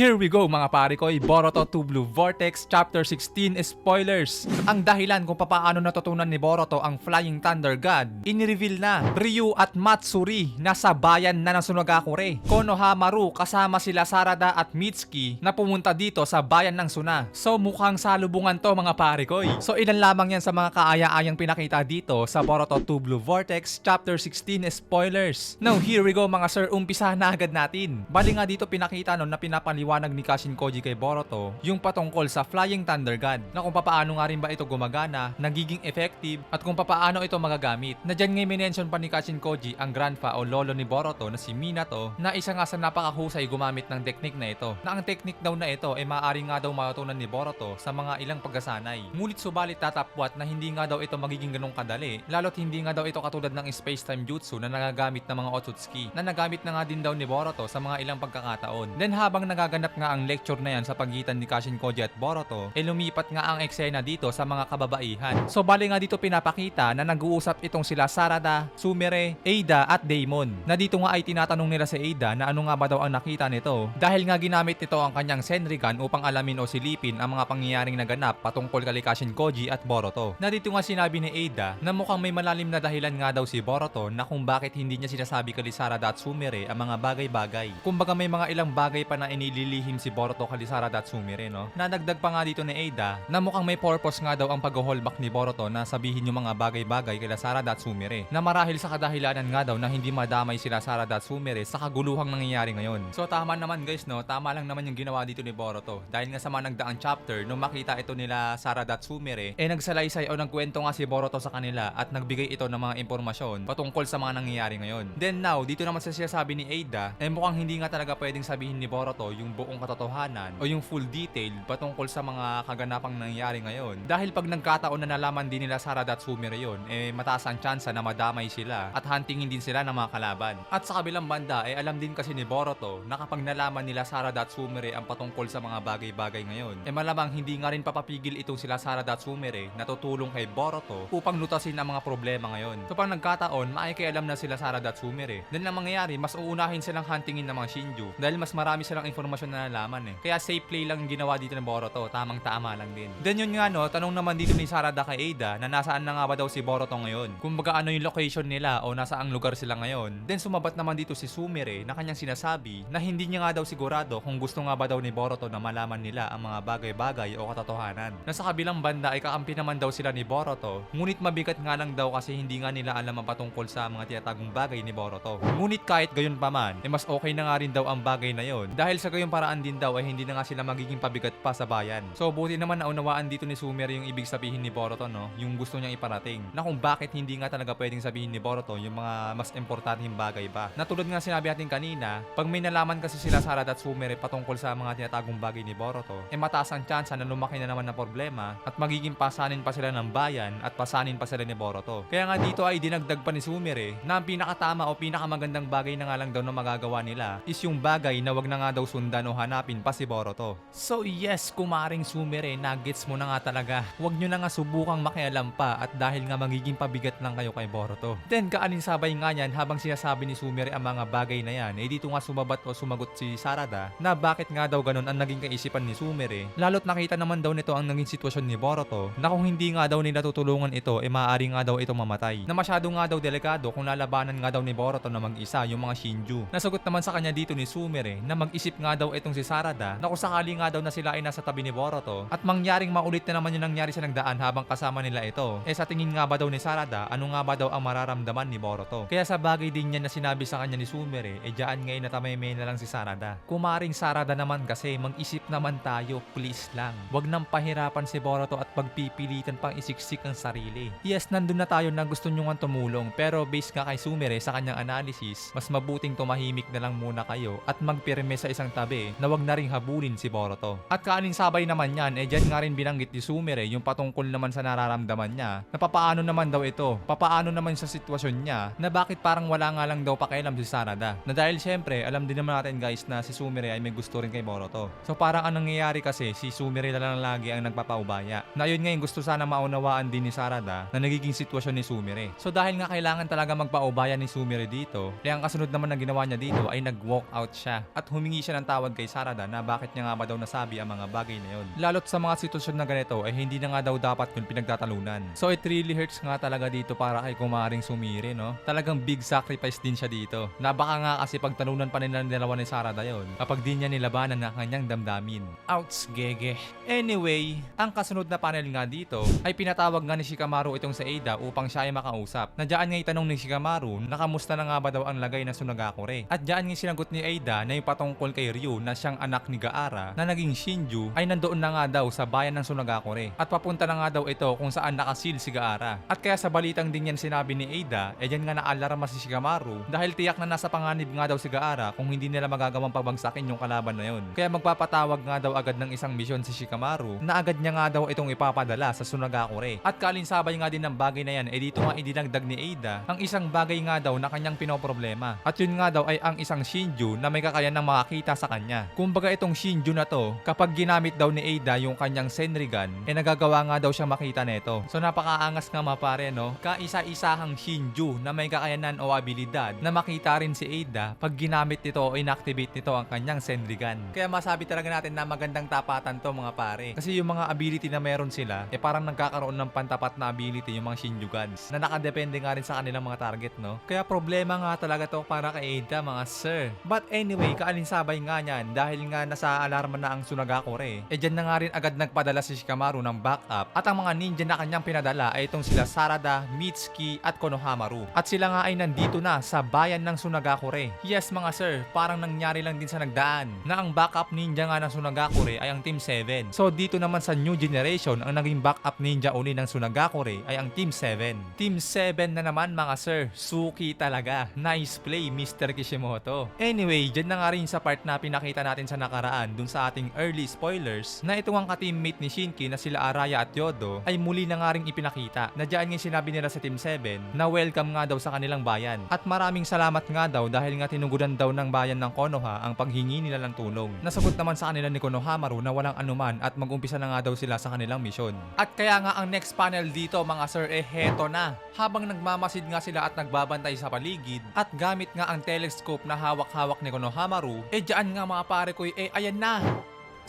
Here we go mga pare ko, Boruto 2 Blue Vortex Chapter 16 Spoilers. Ang dahilan kung papaano natutunan ni Boruto ang Flying Thunder God, inireveal na Ryu at Matsuri nasa bayan na ng Sunagakure. Konohamaru kasama sila Sarada at Mitsuki na pumunta dito sa bayan ng Suna. So mukhang salubungan to mga pare ko. So ilan lamang yan sa mga kaaya-ayang pinakita dito sa Boruto 2 Blue Vortex Chapter 16 Spoilers. Now here we go mga sir, umpisa na agad natin. Bali nga dito pinakita no na pinapaliwanag ni Kashin Koji kay Boruto yung patungkol sa Flying Thunder God na kung papaano nga rin ba ito gumagana, nagiging effective at kung papaano ito magagamit. Na dyan ngay minention pa ni Kashin Koji ang grandpa o lolo ni Boruto na si Minato na isa nga sa napakahusay gumamit ng teknik na ito. Na ang teknik daw na ito ay maaari nga daw matutunan ni Boruto sa mga ilang pagkasanay. Ngunit subalit tatapwat na hindi nga daw ito magiging ganong kadali lalo't hindi nga daw ito katulad ng space-time jutsu na nagagamit ng mga Otsutsuki na nagamit na nga din daw ni Boruto sa mga ilang pagkakataon. Then habang nagaganap nga ang lecture na yan sa pagitan ni Kashin Koji at Boruto, eh lumipat nga ang eksena dito sa mga kababaihan. So bali nga dito pinapakita na nag-uusap itong sila Sarada, Sumire, Ada at Daemon. Na dito nga ay tinatanong nila si Ada na ano nga ba daw ang nakita nito dahil nga ginamit nito ang kanyang Senrigan upang alamin o silipin ang mga pangyayaring naganap patungkol kay Kashin Koji at Boruto. Na dito nga sinabi ni Ada na mukhang may malalim na dahilan nga daw si Boruto na kung bakit hindi niya sinasabi kay Sarada at Sumire ang mga bagay-bagay. Kumbaga may mga ilang bagay pa na inililihim si Boruto kay Sarada at Sumire no. Nadagdag pa nga dito ni Ada na mukhang may purpose nga daw ang pag-holdback ni Boruto na sabihin yung mga bagay-bagay kay Sarada at Sumire. Na marahil sa kadahilanan nga daw na hindi madamay sila Sarada at Sumire sa kaguluhang nangyayari ngayon. So tama naman guys no, tama lang naman yung ginawa dito ni Boruto. Dahil nga sa mga nagdaang chapter nung makita ito nila Sarada at Sumire, eh nagsalaysay o nagkwento nga si Boruto sa kanila at nagbigay ito ng mga impormasyon patungkol sa mga nangyayari ngayon. Then now, dito naman sa sinasabi ni Ada, eh mukhang hindi nga talaga pwedeng sabihin ni Boruto yung buong katotohanan o yung full detail patungkol sa mga kaganapang nangyayari ngayon. Dahil pag nagkataon na nalaman din nila Sarada at Sumire yun, eh mataas ang tsansa na madamay sila at huntingin din sila ng mga kalaban. At sa kabilang banda, eh alam din kasi ni Boruto na kapag nalaman nila Sarada at Sumire ang patungkol sa mga bagay-bagay ngayon, eh malamang hindi nga rin papapigil itong sila Sarada at Sumire na tutulong kay Boruto upang lutasin ang mga problema ngayon. So pag nagkataon, maakialam na sila Sarada at Sumire. Then ang mangyayari, mas uunahin silang huntingin ng mga Shinju dahil mas marami silang informasyon na nalaman eh. Kaya safe play lang ginawa dito ng Boruto, tamang tama lang din. Then yun nga no, tanong naman dito ni Sarada kay Ada na nasaan na nga ba daw si Boruto ngayon? Kumbaga ano yung location nila o nasaang lugar sila ngayon. Then sumabat naman dito si Sumire na kanyang sinasabi na hindi niya nga daw sigurado kung gusto nga ba daw ni Boruto na malaman nila ang mga bagay-bagay o katotohanan. Na sa kabilang banda ay kakampi naman daw sila ni Boruto, ngunit mabigat nga lang daw kasi hindi nga nila alam ang patungkol sa mga tinatagong bagay ni Boruto. Ngunit kahit gayon pa man, eh mas okay na nga rin daw ang bagay na yon dahil sa gayong paraan din daw ay hindi na nga sila magiging pabigat pa sa bayan. So buti naman naunawaan dito ni Sumire yung ibig sabihin ni Boruto no, yung gusto niyang iparating na kung bakit hindi nga talaga pwedeng sabihin ni Boruto yung mga mas importanteng bagay ba. Na tulad nga sinabi natin kanina, pag may nalaman kasi sila Sarada at Sumire patungkol sa mga tinatagong bagay ni Boruto, eh mataas ang tsansa na lumaki na naman ng problema at magiging pasanin pa sila ng bayan at pasanin pa sila ni Boruto. Kaya nga dito ay dinagdag pa ni Sumire na ang pinakatama o pinakamagandang bagay na nga lang daw na magagawa nila is yung bagay na wag na nga daw sundan o hanapin pa si Boruto. So yes, kumaring Sumire, nuggets mo na nga talaga. Huwag nyo na nga subukang makialam pa at dahil nga magiging pabigat lang kayo kay Boruto. Then kaanin-sabay nga yan habang sinasabi ni Sumire ang mga bagay na yan, eh dito nga sumabat o sumagot si Sarada na bakit nga daw ganun ang naging kaisipan ni Sumire. Lalo't nakita naman daw nito ang naging sitwasyon ni Boruto na kung hindi nga daw nila tutulungan ito, eh maaari nga daw ito mamatay. Na masyado nga daw delikado kung lalabanan nga daw ni Boruto na mag-isa yung mga Shinju. Nasagot naman sa kanya dito ni Sumire na mag-isip nga daw itong si Sarada na kung sakali nga daw na sila ay nasa tabi ni Boruto at mangyaring maulit na naman yung nangyari sa nagdaan habang kasama nila ito. Eh sa tingin nga ba daw ni Sarada, ano nga ba daw ang mararamdaman ni Boruto? Kaya sa bagay din niya na sinabi sa kanya ni Sumire, eh dyan ngayon natamay-may na lang si Sarada. Kumaring Sarada naman kasi mag-isip naman tayo, please lang. Huwag nang pahirapan si Boruto at pagpipilitan pang isiksik ang sarili. Yes, nandun na tayo na gusto nyo nga tumulong pero based nga kay Sumire sa kanyang analysis, mas mabuting tumahimik na lang muna kayo at magpirme sa isang tabi na wag na ring habulin si Boruto. At kaaning sabay naman yan, eh dyan nga rin binanggit ni Sumire yung patungkol naman sa nararamdaman niya na papaano naman daw ito, papaano naman sa sitwasyon niya na bakit parang wala nga lang daw pakialam si Sarada. Na dahil syempre, alam din naman natin guys na si Sumire ay may gusto rin kay Boruto. So parang anong nangyayari kasi si Sumire na lang lagi ang nagpapaubaya. Na yun ngayon gusto sana maunawaan din ni Sarada na nagiging sitwasyon ni Sumire. So dahil nga kailangan talaga magpaubaya ni Sumire dito, kaya ang kasunod naman na ginawa niya dito ay nag-walk out siya at humingi siya ng tawad pinapanood kay Sarada na bakit niya nga ba daw nasabi ang mga bagay na yon. Lalo't sa mga sitwasyon na ganito ay hindi na nga daw dapat yun pinagtatalunan. So it really hurts nga talaga dito para kay kumaring sumiri no. Talagang big sacrifice din siya dito. Na baka nga kasi pagtalunan pa nila ng dalawa ni Sarada yon kapag di niya nilabanan ang kanyang damdamin. Outs, gege. Anyway, ang kasunod na panel nga dito ay pinatawag nga ni Shikamaru itong sa Ada upang siya ay makausap. Na dyan nga itanong ni Shikamaru na kamusta na nga ba daw ang lagay na Sunagakure. At dyan nga sinagot ni Ada na yung patungkol kay Ryu na siyang anak ni Gaara na naging Shinju ay nandoon na nga daw sa bayan ng Sunagakure. At papunta na nga daw ito kung saan nakasil si Gaara. At kaya sa balitang din yan sinabi ni Ada, eh nga naalarma si Shikamaru dahil tiyak na nasa panganib nga daw si Gaara kung hindi nila magagawang pabagsakin yung kalaban na yun. Kaya magpapatawag nga daw agad ng isang misyon si Shikamaru na agad niya nga daw itong ipapadala sa Sunagakure. At kalinsabay nga din ng bagay na yan, eh dito nga idinagdag ni Ada ang isang bagay nga daw na kanyang pinoproblema. At yun nga daw ay ang isang Shinju na may kakayan ng makakita sa kanya. Kumbaga itong Shinju na to, kapag ginamit daw ni Ada yung kanyang Senrigan, eh nagagawa nga daw siya makita neto. So napakaangas nga mapare no, kaisa-isahang Shinju na may kakayanan o abilidad na makita rin si Ada pag ginamit nito o inactivate nito ang kanyang Senrigan. Kaya masabi talaga natin na magandang tapatan to mga pare. Kasi yung mga ability na meron sila, eh parang nagkakaroon ng pantapat na ability yung mga Shinjugans na nakadepende nga rin sa kanilang mga target no. Kaya problema nga talaga to para kay Ada mga sir. But anyway, kaalinsabay nga niyan dahil nga nasa alarma na ang Sunagakure. Eh dyan na nga rin agad nagpadala si Shikamaru ng backup at ang mga ninja na kanyang pinadala ay itong sila Sarada, Mitsuki at Konohamaru. At sila nga ay nandito na sa bayan ng Sunagakure. Yes mga sir, parang nangyari lang din sa nagdaan na ang backup ninja nga ng Sunagakure ay ang Team 7. So dito naman sa new generation, ang naging backup ninja uli ng Sunagakure ay ang Team 7. Team 7 na naman mga sir, suki talaga. Nice play Mr. Kishimoto. Anyway, dyan na nga rin sa part na pinakita natin sa nakaraan dun sa ating early spoilers na itong ang ka-teammate ni Shinki na sila Araya at Yodo ay muli na nga rin ipinakita na dyan nga sinabi nila sa Team 7 na welcome nga daw sa kanilang bayan. At maraming salamat nga daw dahil nga tinugudan daw ng bayan ng Konoha ang paghingi nila ng tulong. Nasagot naman sa kanila ni Konohamaru na walang anuman at mag-umpisa na nga daw sila sa kanilang misyon. At kaya nga ang next panel dito mga sir eh heto na. Habang nagmamasid nga sila at nagbabantay sa paligid at gamit nga ang telescope na hawak-hawak ni Konohamaru, eh dyan nga mga pare ko eh ayan na.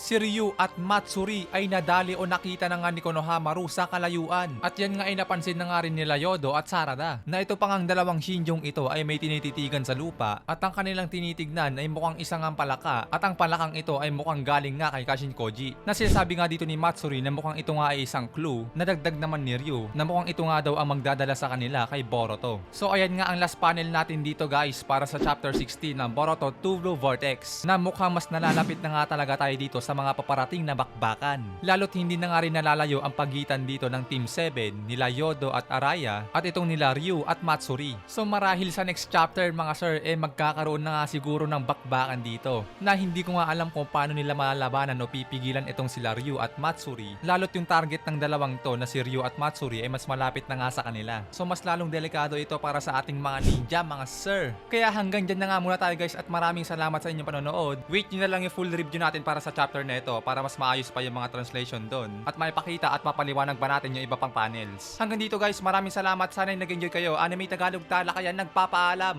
Si Ryu at Matsuri ay nadali o nakita na nga ni Konohamaru sa kalayuan. At yan nga ay napansin na nga rin nila Yodo at Sarada na ito pang ang dalawang Shinjong ito ay may tinititigan sa lupa at ang kanilang tinitignan ay mukhang isang ang palaka at ang palakang ito ay mukhang galing nga kay Kashin Koji. Na sinasabi nga dito ni Matsuri na mukhang ito nga ay isang clue na dagdag naman ni Ryu na mukhang ito nga daw ang magdadala sa kanila kay Boruto. So ayan nga ang last panel natin dito guys para sa chapter 16 ng Boruto 2 Blue Vortex na mukhang mas nalalapit na nga talaga tayo dito sa mga paparating na bakbakan. Lalo't hindi na nga rin nalalayo ang pagitan dito ng Team 7, nila Yodo at Araya at itong nila Ryu at Matsuri. So marahil sa next chapter mga sir eh magkakaroon na nga siguro ng bakbakan dito na hindi ko nga alam kung paano nila malalabanan o pipigilan itong sila Ryu at Matsuri. Lalo't yung target ng dalawang to na si Ryu at Matsuri ay mas malapit na nga sa kanila. So mas lalong delikado ito para sa ating mga ninja mga sir. Kaya hanggang dyan na nga muna tayo guys at maraming salamat sa inyong panonood. Wait nyo na lang yung full review natin para sa chapter na ito para mas maayos pa yung mga translation doon at maipakita at mapaliwanag pa natin yung iba pang panels. Hanggang dito guys, maraming salamat. Sana nag-enjoy kayo. Anime Tagalog Talakayan nagpapaalam.